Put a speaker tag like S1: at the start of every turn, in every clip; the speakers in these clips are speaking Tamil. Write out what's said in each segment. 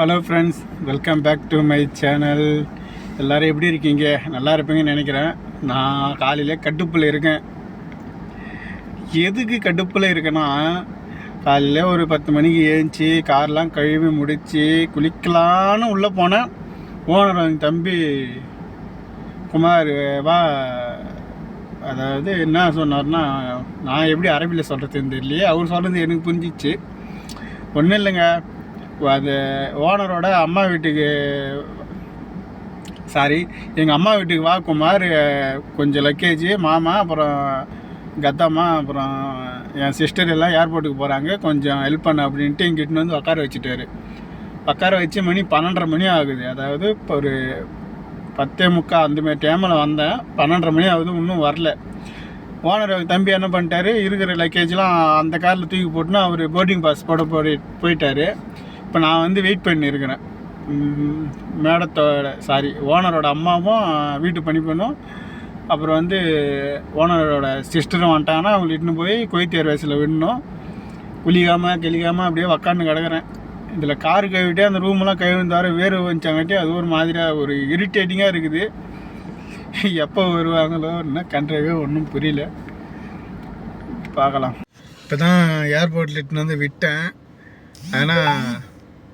S1: Hello friends welcome back to my channel எல்லோரும் எப்படி இருக்கீங்க? நல்லா இருப்பீங்கன்னு நினைக்கிறேன். நான் காலையிலே கடுப்பில் இருக்கேன். எதுக்கு கடுப்பில் இருக்கேன்னா காலையில் ஒரு பத்து மணிக்கு ஏஞ்சி கார்லாம் கழுவி முடித்து குளிக்கலான்னு உள்ளே போனேன். ஓனர் அவங்க தம்பி குமார் வா. அதாவது என்ன சொன்னார்னா நான் எப்படி அரபியில் சொல்கிறதுன்னு தெரியலையே. அவர் சொல்கிறது எனக்கு புரிஞ்சிச்சு. ஒன்றும் இல்லைங்க. அது ஓனரோட அம்மா வீட்டுக்கு சாரி எங்கள் அம்மா வீட்டுக்கு வா குமார் கொஞ்சம் லக்கேஜ் மாமா அப்புறம் கத்தம்மா அப்புறம் என் சிஸ்டர் எல்லாம் ஏர்போர்ட்டுக்கு போகிறாங்க கொஞ்சம் ஹெல்ப் பண்ண அப்படின்ட்டு இங்கிட்டு வந்து உட்கார வச்சுட்டாரு. உட்கார வச்சு மணி பன்னெண்டரை மணி ஆகுது. அதாவது இப்போ ஒரு பத்தே முக்கால் அந்தமாரி டைமில் வந்தேன். பன்னெண்டரை மணி ஆகுது இன்னும் வரல. ஓனர் தம்பி என்ன பண்ணிட்டாரு? இருக்கிற லக்கேஜ்லாம் அந்த காரில் தூக்கி போட்டுன்னு அவர் போர்டிங் பாஸ் போட போய் போயிட்டாரு. இப்போ நான் வந்து வெயிட் பண்ணியிருக்கிறேன். மேடத்தோட சாரி ஓனரோட அம்மாவும் வீட்டு பணி பண்ணும் அப்புறம் வந்து ஓனரோட சிஸ்டரும் வந்துட்டாங்கன்னா அவங்களை இட்டுன்னு போய் கொய்த்தியார் வயசில் விடணும். குளிக்காமல் கிளிக்காமல் அப்படியே உக்காந்து கிடக்குறேன். இதில் கார் கழுவிட்டே அந்த ரூமெல்லாம் கழுவிந்தார வேறு வந்துச்சாங்காட்டி அது ஒரு மாதிரியாக ஒரு இரிட்டேட்டிங்காக இருக்குது. எப்போ வருவாங்களோ என்ன கண்டவே ஒன்றும் புரியல. பார்க்கலாம். இப்போ தான் ஏர்போர்ட்டில் இட்டுன்னு வந்து விட்டேன். ஆனால்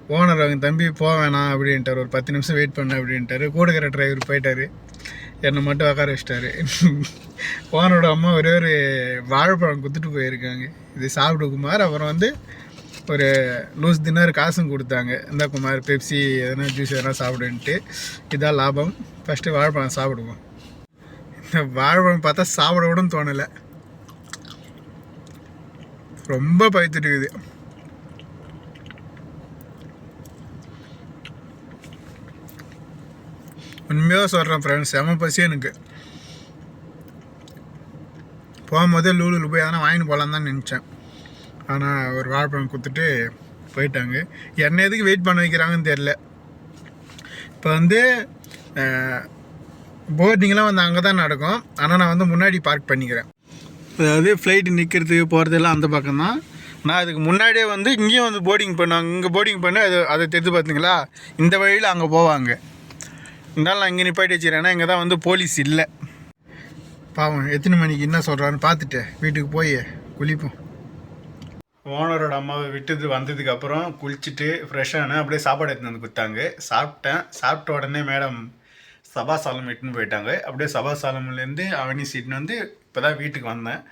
S1: ஓனர் அவங்க தம்பி போக வேணாம் அப்படின்ட்டார். ஒரு பத்து நிமிஷம் வெயிட் பண்ண அப்படின்ட்டாரு. கூடுகிற டிரைவர் போயிட்டார். என்னை மட்டும் உட்கார வச்சிட்டாரு. ஓனரோட அம்மா ஒரே ஒரு வாழைப்பழம் கொடுத்துட்டு போயிருக்காங்க. இது சாப்பிட குமார். அப்புறம் வந்து ஒரு லூஸ் தின்னர் காசும் கொடுத்தாங்க. இந்த குமார் பெப்சி எதனா ஜூஸ் எதனா சாப்பிடுன்ட்டு. இதான் லாபம். ஃபஸ்ட்டு வாழைப்பழம் சாப்பிடுவோம். இந்த வாழைப்பழம் பார்த்தா சாப்பிட கூட தோணலை. ரொம்ப பயத்துட்டு இருக்குது உண்மையாக சொல்கிறேன் ஃப்ரெண்ட்ஸ் செம பசி எனக்கு. போகும்போதே லூலுல போய் எதனா வாங்கிட்டு போகலான்னு தான் நினச்சேன். ஆனால் ஒரு வாழைப்பழம் கொடுத்துட்டு போயிட்டாங்க. என்ன எதுக்கு வெயிட் பண்ண வைக்கிறாங்கன்னு தெரில இப்போ வந்து போர்டிங்லாம் வந்து அங்கே தான் நடக்கும். ஆனால் நான் வந்து முன்னாடி பார்க் பண்ணிக்கிறேன். அதாவது ஃப்ளைட்டு நிற்கிறதுக்கு போகிறதெல்லாம் அந்த பக்கம் தான். நான் அதுக்கு முன்னாடியே வந்து இங்கேயும் வந்து போர்டிங் பண்ணுவாங்க இங்கே போர்டிங் பண்ணி அது அதை தெரிஞ்சு பார்த்தீங்களா? இந்த வழியில் அங்கே போவாங்க. இருந்தாலும் நான் இங்கே நிப்பாட்டி வச்சுக்கிறேன். இங்கே தான் வந்து போலீஸ் இல்லை. பாவம் எத்தனை மணிக்கு என்ன சொல்கிறான்னு பார்த்துட்டு வீட்டுக்கு போய் குளிப்போம். ஓனரோட அம்மாவை விட்டுட்டு வந்ததுக்கப்புறம் குளிச்சுட்டு ஃப்ரெஷ்ஷான அப்படியே சாப்பாடு எடுத்துன்னு வந்து கொடுத்தாங்க. சாப்பிட்டேன். சாப்பிட்ட உடனே மேடம் சபா சாலம் இட்டுன்னு போயிட்டாங்க. அப்படியே சபா சாலம்லேருந்து அவனி சீட்னு வந்து இப்போ தான் வீட்டுக்கு வந்தேன்.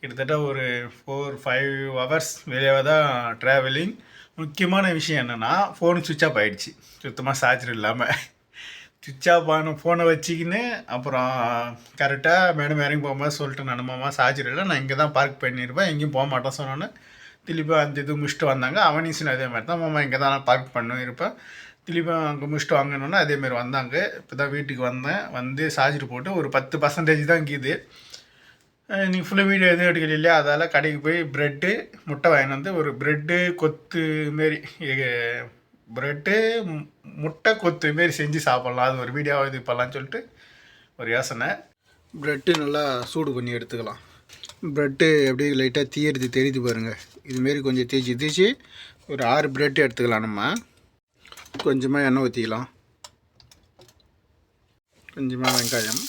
S1: கிட்டத்தட்ட ஒரு ஃபோர் ஃபைவ் ஹவர்ஸ் வெளியே தான் ட்ராவலிங் முக்கியமான விஷயம் என்னென்னா ஃபோன் சுவிட்ச் ஆஃப் ஆகிடுச்சு சுத்தமாக சார்ஜர் இல்லாமல் சுவிட்ச் ஆஃப் ஆன ஃபோனை வச்சுக்கின்னு அப்புறம் கரெக்டாக மேடம் இறங்கி போகும்போது சொல்லிட்டு நான் மாமா சார்ஜர் இல்லை நான் இங்கே தான் பார்க் பண்ணியிருப்பேன் எங்கேயும் போக மாட்டேன் சொன்னோன்னு திருப்பி அந்த இது முடிச்சுட்டு வந்தாங்க. அவனிஸும் அதே மாதிரி தான் மாமா இங்கே தான் நான் பார்க் பண்ண இருப்பேன் திருப்பி அங்கே முடிச்சுட்டு வாங்கணுன்னா அதேமாரி வந்தாங்க. இப்போ தான் வீட்டுக்கு வந்தேன். வந்து சார்ஜர் போட்டு ஒரு பத்து பர்சன்டேஜ் தான் இருக்குது நீங்கள் ஃபுல்லாக வீடியோ எதுவும் எடுக்கல இல்லையா அதால் கடைக்கு போய் ப்ரெட்டு முட்டை வாங்கிட்டு வந்து ஒரு ப்ரெட்டு கொத்து மாரி ப்ரெட்டு முட்டை கொத்து மாரி செஞ்சு சாப்பிட்லாம். அது ஒரு வீடியோவை இது பண்ணலான்னு சொல்லிட்டு ஒரு யோசனை. ப்ரெட்டு நல்லா சூடு பண்ணி எடுத்துக்கலாம். ப்ரெட்டு அப்படியே லைட்டாக தீயறது தெரியுது பாருங்கள் இதுமாரி கொஞ்சம் தேய்ச்சி தேய்ச்சி ஒரு ஆறு ப்ரெட்டு எடுத்துக்கலாம் நம்ம. கொஞ்சமாக எண்ணெய் ஊற்றிக்கலாம் கொஞ்சமாக வெங்காயம்.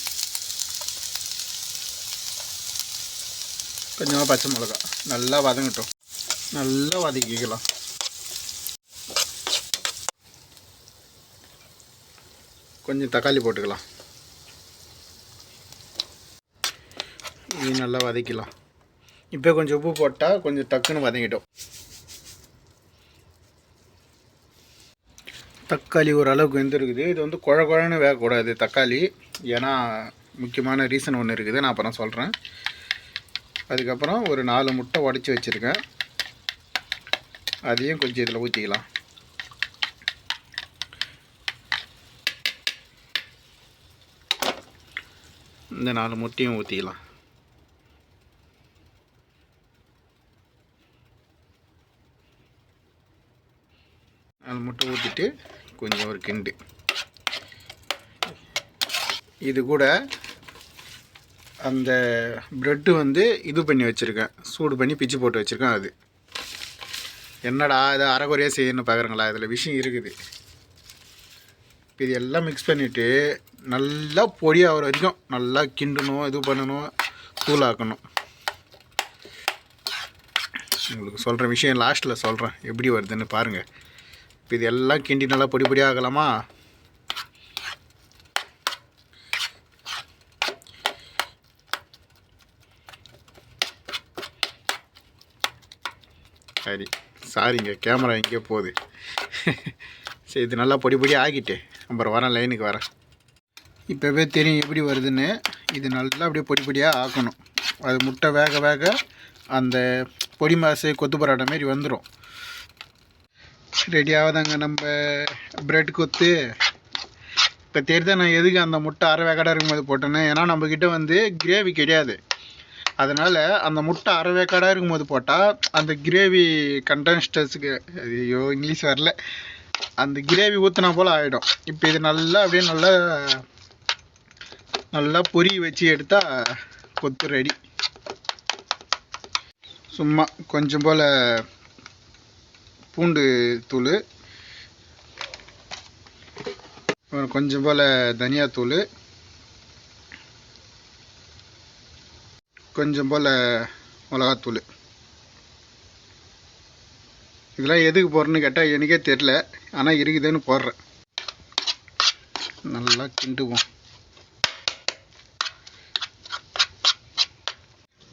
S1: கொஞ்சமாக பச்சை மிளகா நல்லா வதங்கட்டும். நல்லா வதக்கிக்கலாம். கொஞ்சம் தக்காளி போட்டுக்கலாம். இது நல்லா வதக்கலாம் இப்போ கொஞ்சம் உப்பு போட்டால் கொஞ்சம் டக்குன்னு வதங்கிட்டோம் தக்காளி ஓரளவுக்கு வெந்திருக்குது. இது வந்து குழ குழன்னு வேகக்கூடாது தக்காளி. ஏன்னா முக்கியமான ரீசன் ஒன்று இருக்குது. நான் அப்புறம் சொல்கிறேன் அதுக்கப்புறம் ஒரு நாலு முட்டை உடச்சி வச்சுருக்கேன். அதையும் கொஞ்சம் இதில் ஊற்றிக்கலாம் இந்த நாலு முட்டையும் ஊற்றிக்கலாம் நாலு முட்டை ஊற்றிட்டு கொஞ்சம் ஒரு கிண்டு. இது கூட அந்த ப்ரெட்டு வந்து இது பண்ணி வச்சுருக்கேன். சூடு பண்ணி பிச்சு போட்டு வச்சுருக்கேன் அது. என்னடா இதை அரைக்குறையாக செய்யணும்னு பார்க்குறங்களா இதில் விஷயம் இருக்குது. இப்போ இது எல்லாம் மிக்ஸ் பண்ணிவிட்டு நல்லா பொடியாகிற வரைக்கும் நல்லா கிண்டணும் இது பண்ணணும் தூளாக்கணும் உங்களுக்கு சொல்கிற விஷயம் லாஸ்ட்டில் சொல்கிறேன் எப்படி வருதுன்னு பாருங்கள் இப்போ இது எல்லாம் கிண்டி நல்லா பொடி பொடி ஆகலாமா? சரி சாரிங்க கேமரா எங்கேயோ போகுது. சரி இது நல்லா பொடி பொடி ஆக்கிட்டு அப்புறம் வரேன் லைனுக்கு வரேன். இப்போவே தெரியும் எப்படி வருதுன்னு. இது நல்லா அப்படியே பொடி பொடியாக ஆக்கணும் அது முட்டை வேக வேக அந்த பொடி மாசு கொத்து பரோட்டா மாரி வந்துடும் ரெடி ஆகுதாங்க நம்ம பிரெட் கொத்து. இப்போ தெரியுதா நான் எதுக்கு அந்த முட்டை அரை வேக்காடாக இருக்கும்போது போட்டேன்னு? ஏன்னா நம்மக்கிட்ட வந்து கிரேவி கிடையாது. அதனால் அந்த முட்டை அரை வேக்காடாக இருக்கும்போது போட்டால் அந்த கிரேவி கண்டன்ஸ்டர்ஸுக்கு ஐயோ இங்கிலீஷ் வரல. அந்த கிரேவி ஊற்றினா போல் ஆகிடும் இப்போ இது நல்லா அப்படியே நல்லா நல்லா பொறி வச்சு எடுத்தால் கொத்து ரெடி சும்மா கொஞ்சம் போல் பூண்டு தூள் கொஞ்சம் போல் தனியாத்தூள் கொஞ்சம் போல் மிளகாத்தூள். இதெல்லாம் எதுக்கு போடுறேன்னு கேட்டால் எனக்கே தெரில ஆனால் இருக்குதுன்னு போடுறேன். நல்லா கிண்டுவோம்.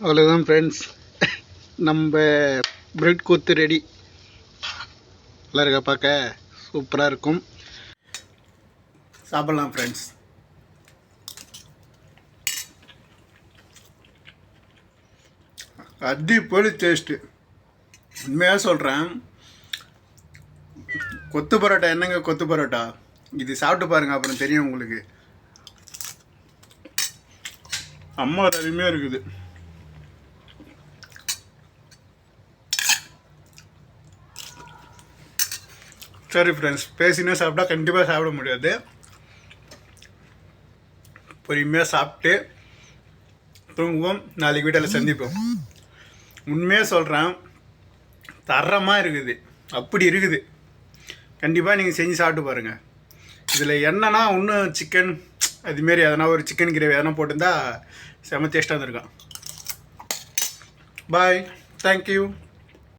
S1: அவ்வளோதான் ஃப்ரெண்ட்ஸ் நம்ம பிரெட் கூத்து ரெடி நல்லா இருக்கா பார்க்க சூப்பராக இருக்கும். சாப்பிட்லாம் ஃப்ரெண்ட்ஸ் அடிப்பொலி டேஸ்ட்டு உண்மையாக சொல்கிறேன் கொத்து பரோட்டா என்னங்க கொத்து பரோட்டா? இது சாப்பிட்டு பாருங்க அப்புறம் தெரியும் உங்களுக்கு. அம்மா அருமையாக இருக்குது. சரி ஃப்ரெண்ட்ஸ் பேசினே சாப்பிட்டா கண்டிப்பாக சாப்பிட முடியாது. பொறுமையாக சாப்பிட்டு தூங்குவோம். நாளைக்கு வீட்டில் சந்திப்போம். உண்மையாக சொல்கிறேன் தரமாக இருக்குது. அப்படி இருக்குது. கண்டிப்பாக நீங்கள் செஞ்சு சாப்பிட்டு பாருங்கள் இதில் என்னன்னா இன்னும் சிக்கன் அதுமாரி எதனா ஒரு சிக்கன் கிரேவி எதனா போட்டிருந்தா செம டேஸ்ட்டாக இருந்திருக்கான் பாய் தேங்க்யூ